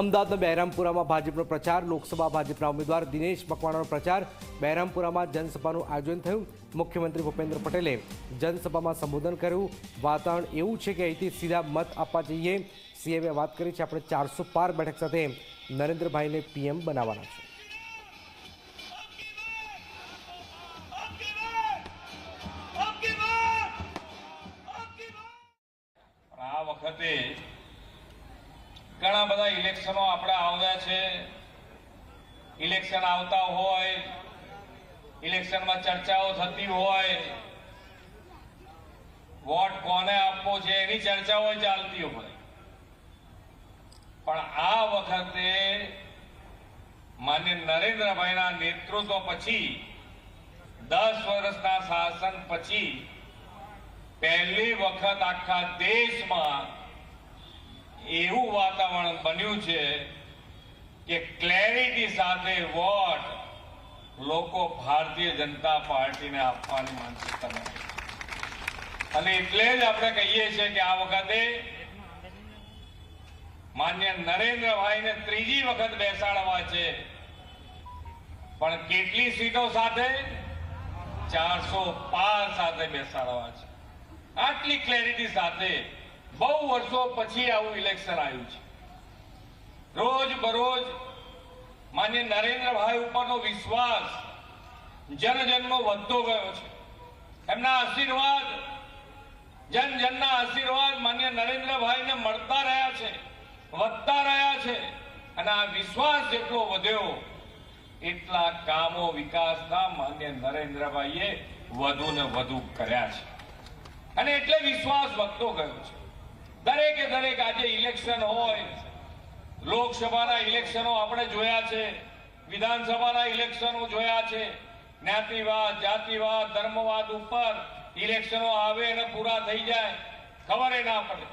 અમદાવાદના બહેરામપુરામાં ભાજપનો પ્રચાર લોકસભા ભાજપના ઉમેદવાર દિનેશ મકવાણાનો પ્રચાર. બહેરામપુરામાં જનસભાનું આયોજન થયું. મુખ્યમંત્રી ભૂપેન્દ્ર પટેલે જનસભામાં સંબોધન કર્યું. વાતાવરણ એવું છે કે અહીંથી સીધા મત આપવા જઈએ. સીએમએ વાત કરી છે. આપણે ચારસો પાર બેઠક સાથે નરેન્દ્રભાઈને પીએમ બનાવવાના છે. આ વખતે ઘણા બધા ઇલેક્શનો આપણા આવ્યા છે. ઇલેક્શન આવતા હોય, ઇલેક્શનમાં ચર્ચાઓ થતી હોય. વોટ કોને આપવો છે એની ચર્ચાઓ ચાલતી હોય. પણ આ વખતે માન્ય નરેન્દ્રભાઈના નેતૃત્વ પછી, દસ વર્ષના શાસન પછી, પહેલી વખત આખા દેશમાં એવું વાતાવરણ બન્યું છે કે ક્લેરિટી સાથે વોટ લોકો ભારતીય જનતા પાર્ટીને આપવાની માનસિકતા બનાવી અને એટલે જ આપણે કહીએ છીએ કે આ વખતે માન્ય નરેન્દ્રભાઈને ત્રીજી વખત બેસાડવા છે. પણ કેટલી સીટો સાથે? ચારસો પાર સાથે બેસાડવા છે. આટલી ક્લેરિટી સાથે બહુ વર્ષો પછી આવું ઇલેક્શન આવ્યું છે. રોજ બરોજ માન્ય નરેન્દ્રભાઈ ઉપરનો વિશ્વાસ જનજનનો વધતો ગયો છે. એમના આશીર્વાદ જન જનના આશીર્વાદ માન્ય નરેન્દ્રભાઈને મળતા રહ્યા છે, વધતા રહ્યા છે અને આ વિશ્વાસ જેટલો વધ્યો, એટલા કામો વિકાસના માન્ય નરેન્દ્રભાઈએ વધુ ને વધુ કર્યા છે. અને એટલે વિશ્વાસ વધતો ગયો છે. દરેકે દરેક આજે ઇલેક્શન હોય, લોકસભાના ઇલેક્શનો આપણે જોયા છે, વિધાનસભાના ઇલેક્શનો જોયા છે, જ્ઞાતિવાદ, જાતિવાદ, ધર્મવાદ ઉપર ઇલેક્શનો આવે અને પૂરા થઈ જાય, ખબર ના પડે.